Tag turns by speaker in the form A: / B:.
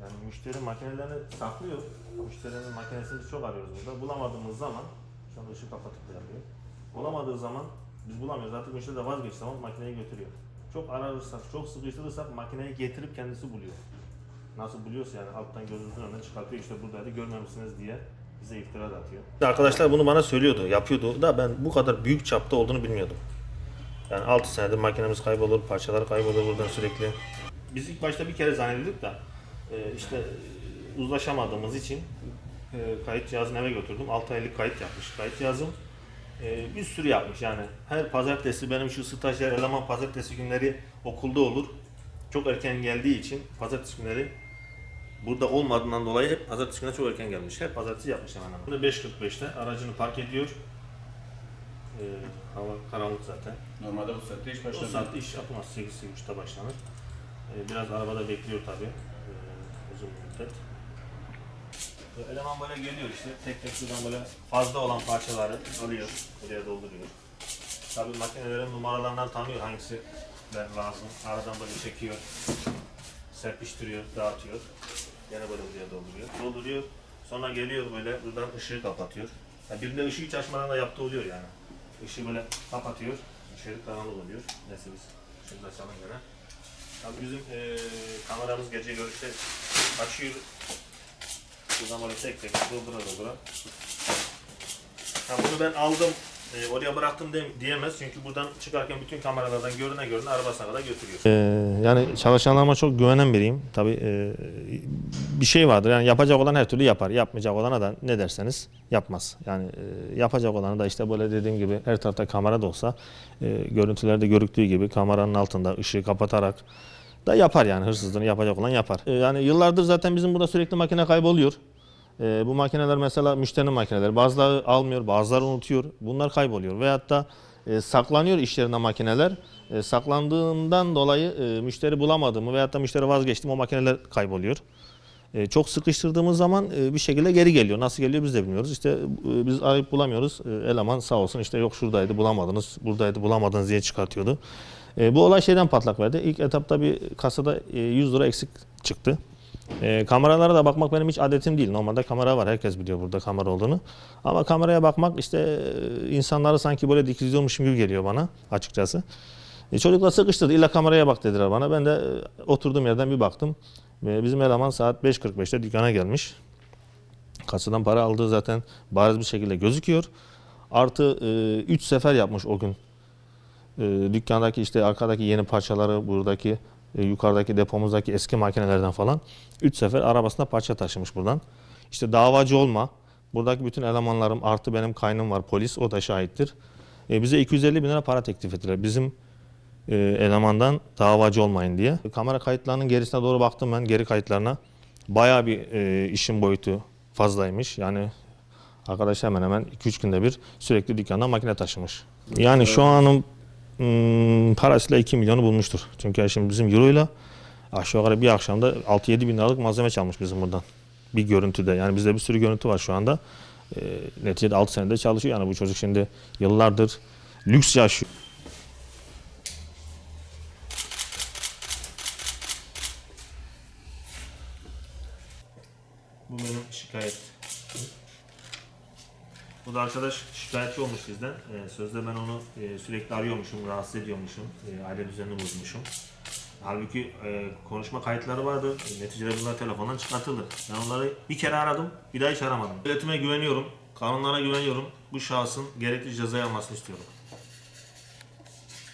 A: Yani müşteri makinelerini saklıyor. Müşterinin makinesini çok arıyoruz burada. Bulamadığımız zaman, şu anda ışığı kapatıp da yapıyor. Bulamadığı zaman biz bulamıyoruz. Artık müşteri de vazgeçti zaman makineyi götürüyor. Çok ararsak, çok sıkıştırırsak makineyi getirip kendisi buluyor. Nasıl buluyorsa yani alttan gözünüzün önüne çıkartıyor. İşte buradaydı görmemişsiniz diye bize iftira atıyor. Arkadaşlar bunu bana söylüyordu, yapıyordu da ben bu kadar büyük çapta olduğunu bilmiyordum. Yani 6 senedir makinemiz kaybolur, parçalar kaybolur buradan sürekli. Biz ilk başta bir kere zannediyorduk da e, işte uzlaşamadığımız için e, kayıt cihazını eve götürdüm. 6 aylık kayıt yapmış kayıt cihazım. E, bir sürü yapmış yani. Her pazartesi benim şu stajyer eleman pazartesi günleri okulda olur. Çok erken geldiği için pazartesi günleri burada olmadığından dolayı hep pazartesi günü çok erken gelmiş. Hep pazartesi yapmış hemen hemen. 5.45'te aracını park ediyor. E, hava karanlık zaten.
B: Normalde bu saatte iş
A: O
B: başladı.
A: saatte iş yapılmaz. 8-8.30'da başlanır. Ee, biraz arabada bekliyor tabii. Ee, uzun müddet. Eleman böyle geliyor işte. Tek tek şuradan böyle fazla olan parçaları alıyor. Buraya dolduruyor. Tabii makinelerin numaralarından tanıyor hangisi ben lazım. Aradan böyle çekiyor. Serpiştiriyor, dağıtıyor. Gene böyle buraya dolduruyor. Dolduruyor. Sonra geliyor böyle buradan ışığı kapatıyor. Ya bir de ışığı hiç açmadan da yaptığı oluyor yani. Işığı böyle kapatıyor. Şerit karanlık oluyor. Neyse biz şimdi açalım gene. Tabii bizim eee kameramız gece görüşte açıyor. Buradan böyle tek tek doldura doldura. Ha, bunu ben aldım, e, oraya bıraktım de, diyemez çünkü buradan çıkarken bütün kameralardan görüne görüne arabasına kadar götürüyor. Ee, yani çalışanlarıma çok güvenen biriyim. Tabii e, bir şey vardır yani yapacak olan her türlü yapar. Yapmayacak olana da ne derseniz yapmaz. Yani e, yapacak olanı da işte böyle dediğim gibi her tarafta kamera da olsa e, görüntülerde görüktüğü gibi kameranın altında ışığı kapatarak da yapar yani hırsızlığını yapacak olan yapar. E, yani yıllardır zaten bizim burada sürekli makine kayboluyor. E, bu makineler mesela müşterinin makineleri. Bazıları almıyor, bazıları unutuyor. Bunlar kayboluyor. Veyahut da e, saklanıyor iş yerinde makineler. E, saklandığından dolayı e, müşteri bulamadığımı veyahut da müşteri vazgeçtim o makineler kayboluyor. E, çok sıkıştırdığımız zaman e, bir şekilde geri geliyor. Nasıl geliyor biz de bilmiyoruz. İşte e, biz arayıp bulamıyoruz. E, eleman sağ olsun işte yok şuradaydı bulamadınız, buradaydı bulamadınız diye çıkartıyordu. E, bu olay şeyden patlak verdi. İlk etapta bir kasada e, 100 lira eksik çıktı. E, kameralara da bakmak benim hiç adetim değil. Normalde kamera var. Herkes biliyor burada kamera olduğunu. Ama kameraya bakmak işte e, insanları sanki böyle dikiliyormuşum gibi geliyor bana açıkçası. E, çocuklar sıkıştırdı. İlla kameraya bak dediler bana. Ben de e, oturduğum yerden bir baktım. Ve bizim eleman saat 5.45'te dükkana gelmiş. Kasadan para aldığı zaten bariz bir şekilde gözüküyor. Artı 3 sefer yapmış o gün. E, dükkandaki işte arkadaki yeni parçaları buradaki e, yukarıdaki depomuzdaki eski makinelerden falan 3 sefer arabasına parça taşımış buradan. İşte davacı olma. Buradaki bütün elemanlarım artı benim kaynım var polis o da şahittir. E, bize 250 bin lira para teklif ettiler. Bizim e, elemandan davacı olmayın diye. Kamera kayıtlarının gerisine doğru baktım ben geri kayıtlarına. Bayağı bir e, işin boyutu fazlaymış. Yani arkadaş hemen hemen 2-3 günde bir sürekli dükkandan makine taşımış. Yani şu anın hmm, parasıyla 2 milyonu bulmuştur. Çünkü şimdi bizim euroyla aşağı yukarı bir akşamda 6-7 bin liralık malzeme çalmış bizim buradan. Bir görüntüde. Yani bizde bir sürü görüntü var şu anda. E, neticede 6 senede çalışıyor. Yani bu çocuk şimdi yıllardır lüks yaşıyor. Bu benim şikayet. Bu da arkadaş şikayetçi olmuş bizden. Ee, sözde ben onu e, sürekli arıyormuşum, rahatsız ediyormuşum, e, aile düzenini bozmuşum. Halbuki e, konuşma kayıtları vardı. E, neticede bunlar telefondan çıkartıldı. Ben onları bir kere aradım, bir daha hiç aramadım. Devletime güveniyorum, kanunlara güveniyorum. Bu şahsın gerekli cezayı almasını istiyorum.